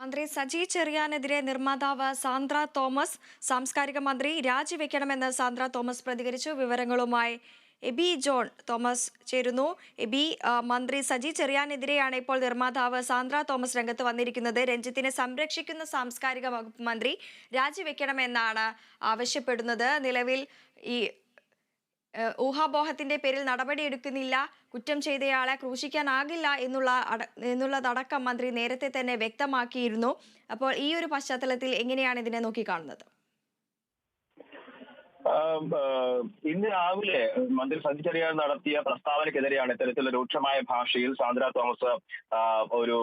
മന്ത്രി സജി ചെറിയാനെതിരെ നിർമ്മാതാവ് സാന്ദ്ര തോമസ് സാംസ്കാരിക മന്ത്രി രാജിവെക്കണമെന്ന് സാന്ദ്ര തോമസ് പ്രതികരിച്ചു. വിവരങ്ങളുമായി എബി ജോൺ തോമസ് ചേരുന്നു. എബി മന്ത്രി സജി ചെറിയാനെതിരെയാണ് ഇപ്പോൾ നിർമ്മാതാവ് സാന്ദ്ര തോമസ് രംഗത്ത് വന്നിരിക്കുന്നത്. രഞ്ജിത്തിനെ സംരക്ഷിക്കുന്ന സാംസ്കാരിക വകുപ്പ് മന്ത്രി രാജിവെക്കണമെന്നാണ് ആവശ്യപ്പെടുന്നത്. നിലവിൽ ഈ ഊഹാപോഹത്തിന്റെ പേരിൽ നടപടിയെടുക്കുന്നില്ല. കുറ്റം ചെയ്തയാളെ ക്രൂശിക്കാനാകില്ല എന്നുള്ള എന്നുള്ളതടക്കം മന്ത്രി നേരത്തെ തന്നെ വ്യക്തമാക്കിയിരുന്നു. അപ്പോൾ ഈ ഒരു പശ്ചാത്തലത്തിൽ എങ്ങനെയാണ് ഇതിനെ നോക്കിക്കാണുന്നത്? ഇന്ന് രാവിലെ മന്ത്രി സജി ചെറിയാൻ നടത്തിയ പ്രസ്താവനക്കെതിരെയാണ് ഇത്തരത്തിലുള്ള രൂക്ഷമായ ഭാഷയിൽ സാന്ദ്ര തോമസ് ഒരു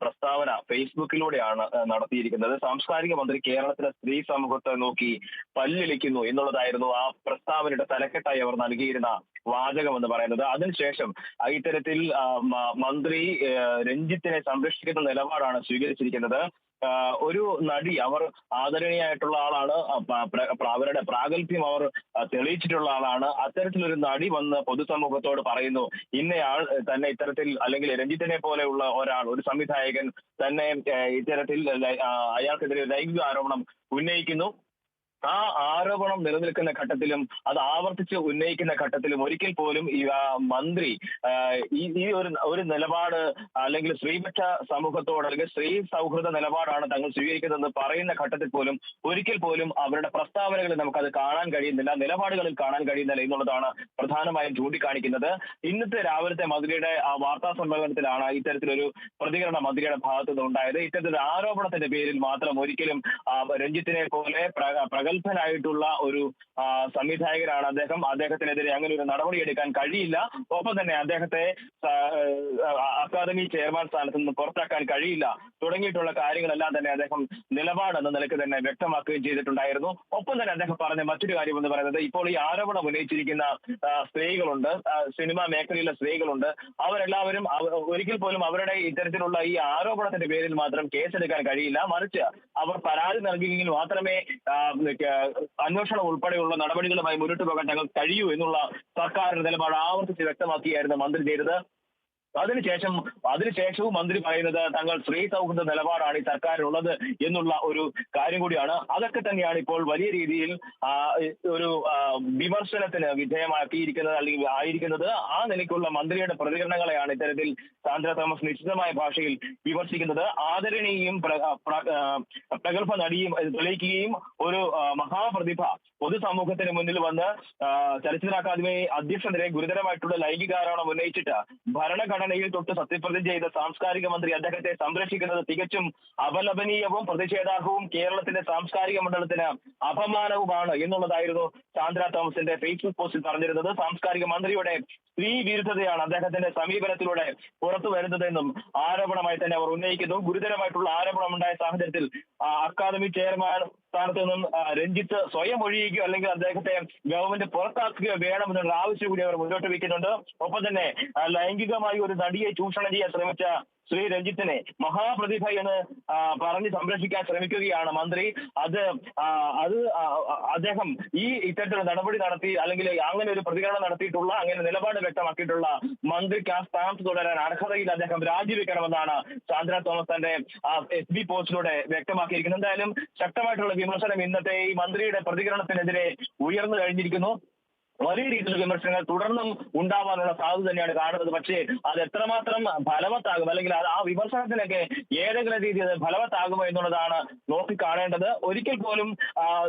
പ്രസ്താവന ഫേസ്ബുക്കിലൂടെയാണ് നടത്തിയിരിക്കുന്നത്. സാംസ്കാരിക മന്ത്രി കേരളത്തിലെ സ്ത്രീ സമൂഹത്തെ നോക്കി പല്ലിളിക്കുന്നു എന്നുള്ളതായിരുന്നു ആ പ്രസ്താവനയുടെ തലക്കെട്ടായി അവർ നൽകിയിരുന്ന വാചകം എന്ന് പറയുന്നത്. അതിനുശേഷം ഇത്തരത്തിൽ മന്ത്രി രഞ്ജിത്തിനെ സംരക്ഷിക്കുന്ന നിലപാടാണ് സ്വീകരിച്ചിരിക്കുന്നത്. ഒരു നടി അവർ ആദരണീയായിട്ടുള്ള ആളാണ്. അവരുടെ പ്രാഗൽഭ്യം അവർ തെളിയിച്ചിട്ടുള്ള ആളാണ്. അത്തരത്തിലൊരു നടി വന്ന് പൊതുസമൂഹത്തോട് പറയുന്നു ഇന്നയാൾ തന്നെ ഇത്തരത്തിൽ അല്ലെങ്കിൽ രഞ്ജിത്തിനെ പോലെയുള്ള ഒരാൾ ഒരു സംവിധായകൻ തന്നെ ഇത്തരത്തിൽ അയാൾക്കെതിരെ ലൈംഗിക ആരോപണം ഉന്നയിക്കുന്നു. ആ ആരോപണം നിലനിൽക്കുന്ന ഘട്ടത്തിലും അത് ആവർത്തിച്ച് ഉന്നയിക്കുന്ന ഘട്ടത്തിലും ഒരിക്കൽ പോലും ഈ മന്ത്രി ഈ ഒരു ഒരു നിലപാട് അല്ലെങ്കിൽ സ്ത്രീപക്ഷ സമൂഹത്തോട് അല്ലെങ്കിൽ സ്ത്രീ സൗഹൃദ നിലപാടാണ് തങ്ങൾ സ്വീകരിക്കുന്നതെന്ന് പറയുന്ന ഘട്ടത്തിൽ പോലും ഒരിക്കൽ പോലും അവരുടെ പ്രസ്താവനകളിൽ നമുക്കത് കാണാൻ കഴിയുന്നില്ല നിലപാടുകളിൽ കാണാൻ കഴിയുന്നില്ല എന്നുള്ളതാണ് പ്രധാനമായും ചൂണ്ടിക്കാണിക്കുന്നത്. ഇന്നത്തെ രാവിലത്തെ മന്ത്രിയുടെ ആ വാർത്താ സമ്മേളനത്തിലാണ് ഇത്തരത്തിലൊരു പ്രതികരണം മന്ത്രിയുടെ ഭാഗത്തുനിന്ന് ഉണ്ടായത് ഇത്തരത്തിലൊരു ആരോപണത്തിന്റെ പേരിൽ മാത്രം ഒരിക്കലും രഞ്ജിത്തിനെ പോലെ പ്ര- പ്രഗത്ഭനായിട്ടുള്ള ഒരു സംവിധായകനാണ് അദ്ദേഹം. അദ്ദേഹത്തിനെതിരെ അങ്ങനെ ഒരു നടപടി എടുക്കാൻ കഴിയില്ല. ഒപ്പം തന്നെ അദ്ദേഹത്തെ അക്കാദമി ചെയർമാൻ സ്ഥാനത്ത് നിന്ന് പുറത്താക്കാൻ കഴിയില്ല. തുടങ്ങിയിട്ടുള്ള കാര്യങ്ങളെല്ലാം തന്നെ അദ്ദേഹം നിലപാട് എന്ന നിലയ്ക്ക് തന്നെ വ്യക്തമാക്കുകയും ചെയ്തിട്ടുണ്ടായിരുന്നു. ഒപ്പം തന്നെ അദ്ദേഹം പറഞ്ഞ മറ്റൊരു കാര്യം എന്ന് പറയുന്നത് ഇപ്പോൾ ഈ ആരോപണം ഉന്നയിച്ചിരിക്കുന്ന സ്ത്രീകളുണ്ട്. സിനിമാ മേഖലയിലെ സ്ത്രീകളുണ്ട്. അവരെല്ലാവരും ഒരിക്കൽ പോലും അവരുടെ ഇത്തരത്തിലുള്ള ഈ ആരോപണത്തിന്റെ പേരിൽ മാത്രം കേസെടുക്കാൻ കഴിയില്ല. മറിച്ച് അവർ പരാതി നൽകിയെങ്കിൽ മാത്രമേ അന്വേഷണം ഉൾപ്പെടെയുള്ള നടപടികളുമായി മുന്നോട്ട് പോകാൻ തങ്ങൾക്ക് കഴിയൂ എന്നുള്ള സർക്കാരിന്റെ നിലപാട് ആവർത്തിച്ച് വ്യക്തമാക്കിയായിരുന്നു മന്ത്രി ചെയ്തത്. അതിനുശേഷം അതിനുശേഷവും മന്ത്രി പറയുന്നത് തങ്ങൾ സ്ത്രീ സൗഹൃദ നിലപാടാണ് ഈ സർക്കാരിനുള്ളത് എന്നുള്ള ഒരു കാര്യം കൂടിയാണ്. അതൊക്കെ തന്നെയാണ് ഇപ്പോൾ വലിയ രീതിയിൽ ഒരു വിമർശനത്തിന് വിധേയമാക്കിയിരിക്കുന്നത് അല്ലെങ്കിൽ ആയിരിക്കുന്നത്. ആ നിലയ്ക്കുള്ള മന്ത്രിയുടെ പ്രതികരണങ്ങളെയാണ് ഇത്തരത്തിൽ സാന്ദ്ര തോമസ് നിശ്ചിതമായ ഭാഷയിൽ വിമർശിക്കുന്നത്. ആദരണീയും പ്രഗത്ഭ നടിയും തെളിയിക്കുകയും ഒരു മഹാപ്രതിഭ പൊതുസമൂഹത്തിന് മുന്നിൽ വന്ന് ചലച്ചിത്ര അക്കാദമി അധ്യക്ഷനെതിരെ ഗുരുതരമായിട്ടുള്ള ലൈംഗിക ആരോപണം ഉന്നയിച്ചിട്ട് ഭരണഘടനയിൽ തൊട്ട് സത്യപ്രതിജ്ഞ ചെയ്ത സാംസ്കാരിക മന്ത്രി അദ്ദേഹത്തെ സംരക്ഷിക്കുന്നത് തികച്ചും അപലപനീയവും പ്രതിഷേധാർഹവും കേരളത്തിന്റെ സാംസ്കാരിക മണ്ഡലത്തിന് അപമാനവുമാണ് എന്നുള്ളതായിരുന്നു സാന്ദ്ര തോമസിന്റെ ഫേസ്ബുക്ക് പോസ്റ്റിൽ പറഞ്ഞിരുന്നത്. സാംസ്കാരിക മന്ത്രിയുടെ സ്ത്രീ വിരുദ്ധതയാണ് അദ്ദേഹത്തിന്റെ സമീപനത്തിലൂടെ പുറത്തു വരുന്നതെന്നും ആരോപണമായി തന്നെ അവർ ഉന്നയിക്കുന്നു. ഗുരുതരമായിട്ടുള്ള ആരോപണം ഉണ്ടായ സാഹചര്യത്തിൽ അക്കാദമി ചെയർമാൻ സ്ഥാനത്ത് നിന്നും രഞ്ജിത്ത് സ്വയം ഒഴിയുകയോ അല്ലെങ്കിൽ അദ്ദേഹത്തെ ഗവൺമെന്റ് പുറത്താക്കുകയോ വേണമെന്നുള്ള ആവശ്യം കൂടി അവർ മുന്നോട്ട് വയ്ക്കുന്നുണ്ട്. ഒപ്പം തന്നെ ലൈംഗികമായി ഒരു നടിയെ ചൂഷണം ചെയ്യാൻ ശ്രമിച്ച ശ്രീ രഞ്ജിത്തിനെ മഹാപ്രതിഭ എന്ന് പറഞ്ഞ് സംരക്ഷിക്കാൻ ശ്രമിക്കുകയാണ് മന്ത്രി. അത് അത് അദ്ദേഹം ഈ ഇത്തരത്തിലുള്ള നടപടി നടത്തി അല്ലെങ്കിൽ അങ്ങനെ ഒരു പ്രതികരണം നടത്തിയിട്ടുള്ള അങ്ങനെ നിലപാട് വ്യക്തമാക്കിയിട്ടുള്ള മന്ത്രിക്ക് ആ സ്ഥാനത്ത് തുടരാൻ അർഹതയിൽ അദ്ദേഹം രാജിവെക്കണമെന്നാണ് സാന്ദ്ര തോമസ് തന്റെ എസ് ബി പോസ്റ്റിലൂടെ വ്യക്തമാക്കിയിരിക്കുന്നത്. എന്തായാലും ശക്തമായിട്ടുള്ള വിമർശനം ഇന്നത്തെ ഈ മന്ത്രിയുടെ പ്രതികരണത്തിനെതിരെ ഉയർന്നു കഴിഞ്ഞിരിക്കുന്നു. വലിയ രീതിയിൽ വിമർശനങ്ങൾ തുടർന്നും ഉണ്ടാവാനുള്ള സാധ്യത തന്നെയാണ് കാണുന്നത്. പക്ഷേ അത് എത്രമാത്രം ഫലവത്താകും? അല്ലെങ്കിൽ ആ വിമർശനത്തിനൊക്കെ ഏതെങ്കിലും രീതിയിൽ ഫലവത്താകുമോ എന്നുള്ളതാണ് നോക്കി കാണേണ്ടത്. ഒരിക്കൽ പോലും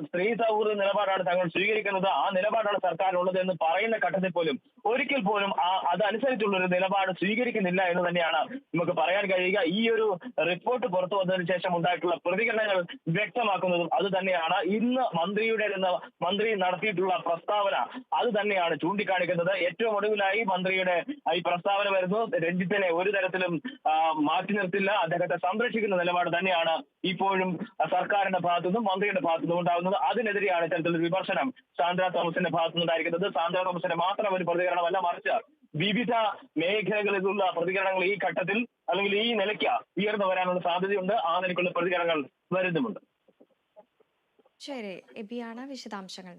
സ്ത്രീ സൗഹൃദ നിലപാടാണ് തങ്ങൾ സ്വീകരിക്കുന്നത്. ആ നിലപാടാണ് സർക്കാരിനുള്ളത് എന്ന് പറയുന്ന ഘട്ടത്തിൽ പോലും ഒരിക്കൽ പോലും ആ അതനുസരിച്ചുള്ള ഒരു നിലപാട് സ്വീകരിക്കുന്നില്ല എന്ന് തന്നെയാണ് നമുക്ക് പറയാൻ കഴിയുക. ഈ ഒരു റിപ്പോർട്ട് പുറത്തു വന്നതിന് ശേഷം ഉണ്ടായിട്ടുള്ള പ്രതികരണങ്ങൾ വ്യക്തമാക്കുന്നതും അത് തന്നെയാണ്. ഇന്ന് മന്ത്രിയുടെ മന്ത്രി നടത്തിയിട്ടുള്ള പ്രസ്താവന അത് തന്നെയാണ് ചൂണ്ടിക്കാണിക്കുന്നത്. ഏറ്റവും ഒടുവിലായി മന്ത്രിയുടെ ഈ പ്രസ്താവന വരുന്നു. രഞ്ജിത്തിനെ ഒരു തരത്തിലും മാറ്റി നിർത്തില്ല. അദ്ദേഹത്തെ സംരക്ഷിക്കുന്ന നിലപാട് തന്നെയാണ് ഇപ്പോഴും സർക്കാരിന്റെ ഭാഗത്തു നിന്നും മന്ത്രിയുടെ ഭാഗത്തു നിന്നും ഉണ്ടാകുന്നത്. അതിനെതിരെയാണ് ഇത്തരത്തിലൊരു വിമർശനം സാന്ദ്ര തോമസിന്റെ ഭാഗത്തു നിന്നുണ്ടായിരിക്കുന്നത് സാന്ദ്ര തോമസിന്റെ മാത്രം ഒരു പ്രതികരണമല്ല മറിച്ച് വിവിധ മേഖലകളിലുള്ള പ്രതികരണങ്ങൾ ഈ ഘട്ടത്തിൽ അല്ലെങ്കിൽ ഈ നിലയ്ക്ക് ഉയർന്നു വരാനുള്ള സാധ്യതയുണ്ട്. ആ നിലയ്ക്കുള്ള പ്രതികരണങ്ങൾ വരുന്നുമുണ്ട്. ശരി. എബിയാണ് വിശദാംശങ്ങൾ